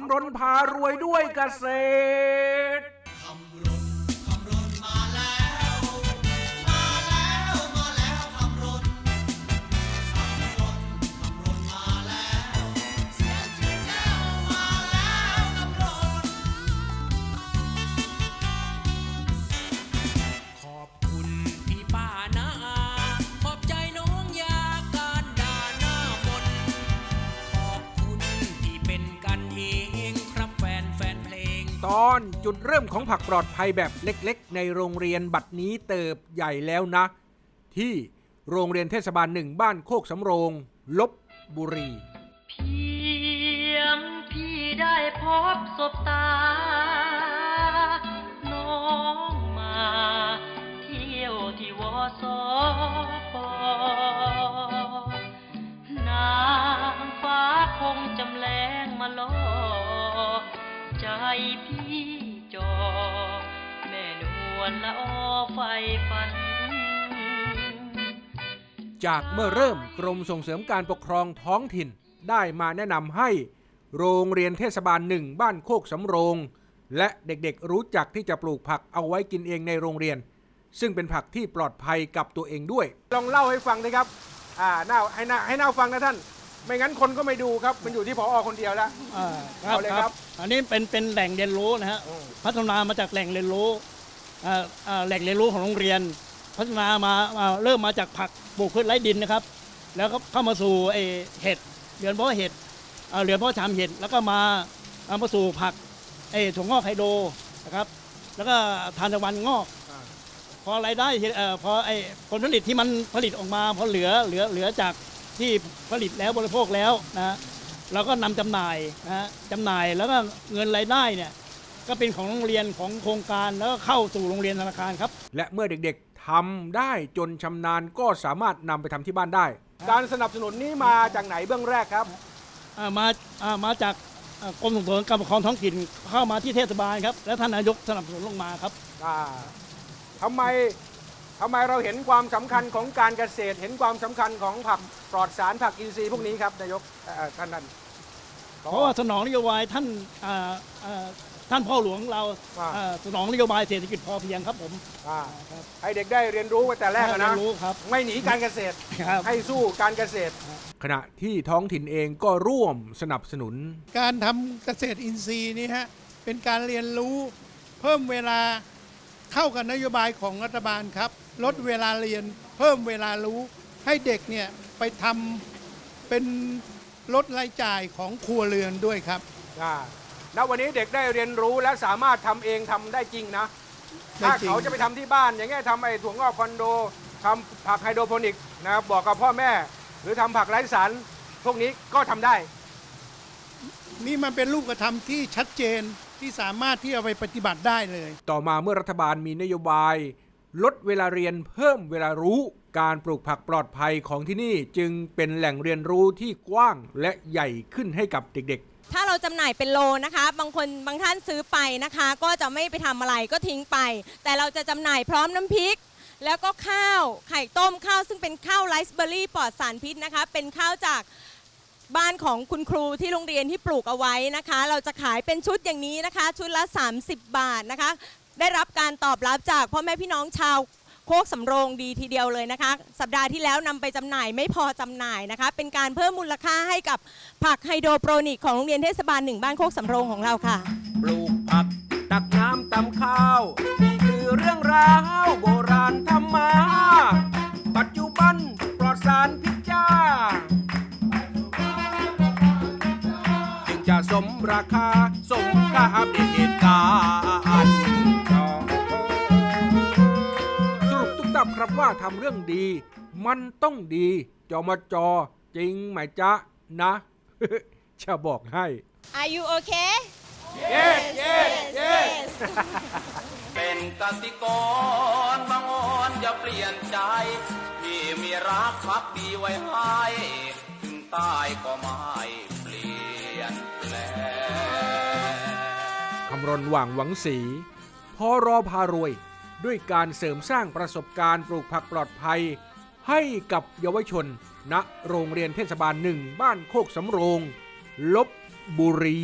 ำรนพารวยด้วยเกษตร ตอนจุดเริ่มของผักปลอดภัยแบบเล็กๆ ในโรงเรียนบัดนี้เติบใหญ่แล้วนะ ที่โรงเรียนเทศบาลหนึ่งบ้านโคกสำโรงลบบุรี เพียงพี่ได้พบศบตา น้องมาเที่ยวที่วอสอปอนางฟ้าคงจำแรงมาลอ ใจพี่จอ แม่นวลละออไฟฝัน จากเมื่อเริ่มกรมส่งเสริมการปกครองท้องถิ่นได้มาแนะนำให้โรงเรียนเทศบาลหนึ่งบ้านโคกสำโรง และเด็กๆรู้จักที่จะปลูกผักเอาไว้กินเองในโรงเรียน ซึ่งเป็นผักที่ปลอดภัยกับตัวเองด้วย ลองเล่าให้ฟังสิครับอ่าน่าให้น่าให้น่าฟังนะท่าน ไม่งั้นคนก็ไม่ดูครับ มันอยู่ที่พออคนเดียวแล้ว อ่าเอาเลยครับอันนี้เป็นเป็นแหล่งเรียนรู้นะฮะ อืม พัฒนามาจากแหล่งเรียนรู้อ่าอ่าแหล่งเรียนรู้ของโรงเรียน พัฒนามาอ่าเริ่มมาจากผักปลูกพืชไร้ดินนะครับ แล้วก็เข้ามาสู่ไอเห็ดเรือนเพาะเห็ดอ่าเรือนเพาะชามเห็ดแล้วก็มาเอามาสู่ผักไอถั่วงอกไฮโดรนะครับ แล้วก็ทานตะวันงอก อ่า พอรายได้เอ่อพอไอผลผลิตที่มันผลิตออกมาพอเหลือเหลือเหลือจาก ที่ผลิตแล้วบริโภคแล้วนะฮะเราก็นำจำหน่ายนะฮะจำหน่ายแล้วก็เงินรายได้เนี่ยก็เป็นของโรงเรียนของโครงการแล้วก็เข้าสู่โรงเรียนธนาคารครับ และเมื่อเด็กๆทำได้จนชำนาญก็สามารถนำไปทำที่บ้านได้ การสนับสนุนนี้มาจากไหนเบื้องแรกครับอ่ามาอ่ามาจากอ่ากรมส่งเสริมการปกครองท้องถิ่นเข้ามาที่เทศบาลครับ และท่านนายกสนับสนุนลงมาครับอ่าทำไม ทำไมเราเห็นความสำคัญของการเกษตร เห็นความสำคัญของผักปลอดสารผักอินทรีย์พวกนี้ครับนายกเอ่อท่านนั้นเพราะว่าสนองนโยบายท่านอ่าอ่าท่านพ่อหลวงเราว่า อ่าสนองนโยบายเศรษฐกิจพอเพียงครับผมอ่าให้เด็กได้เรียนรู้ตั้งแต่แรกอะเรีนะยนรู้ครับไม่หนีการเกษตร ครับ ให้สู้การเกษตร ขณะที่ท้องถิ่นเองก็ร่วมสนับสนุน การทำเกษตรอินทรีย์นี่ฮะเป็นการเรียนรู้เพิ่มเวลาเข้ากับนโยบายของรัฐบาลครับ ลดเวลาเรียน เพิ่มเวลารู้ ให้เด็กเนี่ยไปทำเป็นลดรายจ่ายของครัวเรือนด้วยครับ อ่าณวันนี้เด็กได้เรียนรู้และสามารถทำเองทำได้จริงนะ ได้ถ้าจริง เขาจะไปทำที่บ้าน อย่างเงี้ยทำไอ้ถั่วงอกคอนโดทำผักไฮโดรโปนิกส์นะครับบอกกับพ่อแม่ หรือทำผักไร้สาร พวกนี้ก็ทำได้ นี่มันเป็นรูปธรรมที่ชัดเจนที่สามารถที่เอาไปปฏิบัติได้เลย ต่อมาเมื่อรัฐบาลมีนโยบาย ลดเวลาเรียนเพิ่มเวลารู้ การปลูกผักปลอดภัยของที่นี่จึงเป็นแหล่งเรียนรู้ที่กว้างและใหญ่ขึ้นให้กับเด็กๆ ถ้าเราจำหน่ายเป็นโลนะคะ บางคนบางท่านซื้อไปนะคะ ก็จะไม่ไปทำอะไรก็ทิ้งไป แต่เราจะจำหน่ายพร้อมน้ำพริก แล้วก็ข้าวไข่ต้มข้าวซึ่งเป็นข้าวไรซ์เบอร์รี่ปลอดสารพิษนะคะ เป็นข้าวจากบ้านของคุณครูที่โรงเรียนที่ปลูกเอาไว้นะคะ เราจะขายเป็นชุดอย่างนี้นะคะ ชุดละ 30 บาทนะคะ ได้รับการตอบรับจากพ่อแม่พี่น้องชาวโคกสำโรงดีทีเดียวเลยนะคะ สัปดาห์ที่แล้วนำไปจำหน่ายไม่พอจำหน่ายนะคะ เป็นการเพิ่มมูลค่าให้กับผักไฮโดรโปรนิกของโรงเรียนเทศบาลหนึ่งบ้านโคกสำโรงของเราค่ะ ปลูกผัก ตักน้ำตำข้าว นี่คือเรื่องราวโบราณทำมา ปัจจุบันปลอดสารพิษจ้า จึงจะสมราคา สมค่าอัปเดตเหตกา รุปตุ๊กตับครับว่าทำเรื่องดี มันต้องดีจอมจอจริงไหมจ๊ะนะ จะบอกให้ Are you okay yes yes yes เป็นกสิกรบางอ่อนอย่าเปลี่ยนใจที่มีรักพักดีไว้ให้ถึงตายก็ไม่เปลี่ยนแปลงคำรณหว่างหวังสีพอรอพารวย ด้วยการเสริมสร้างประสบการณ์ปลูกผักปลอดภัย ให้กับเยาวชน ณ โรงเรียนเทศบาลหนึ่งบ้านโคกสำโรง ลบบุรี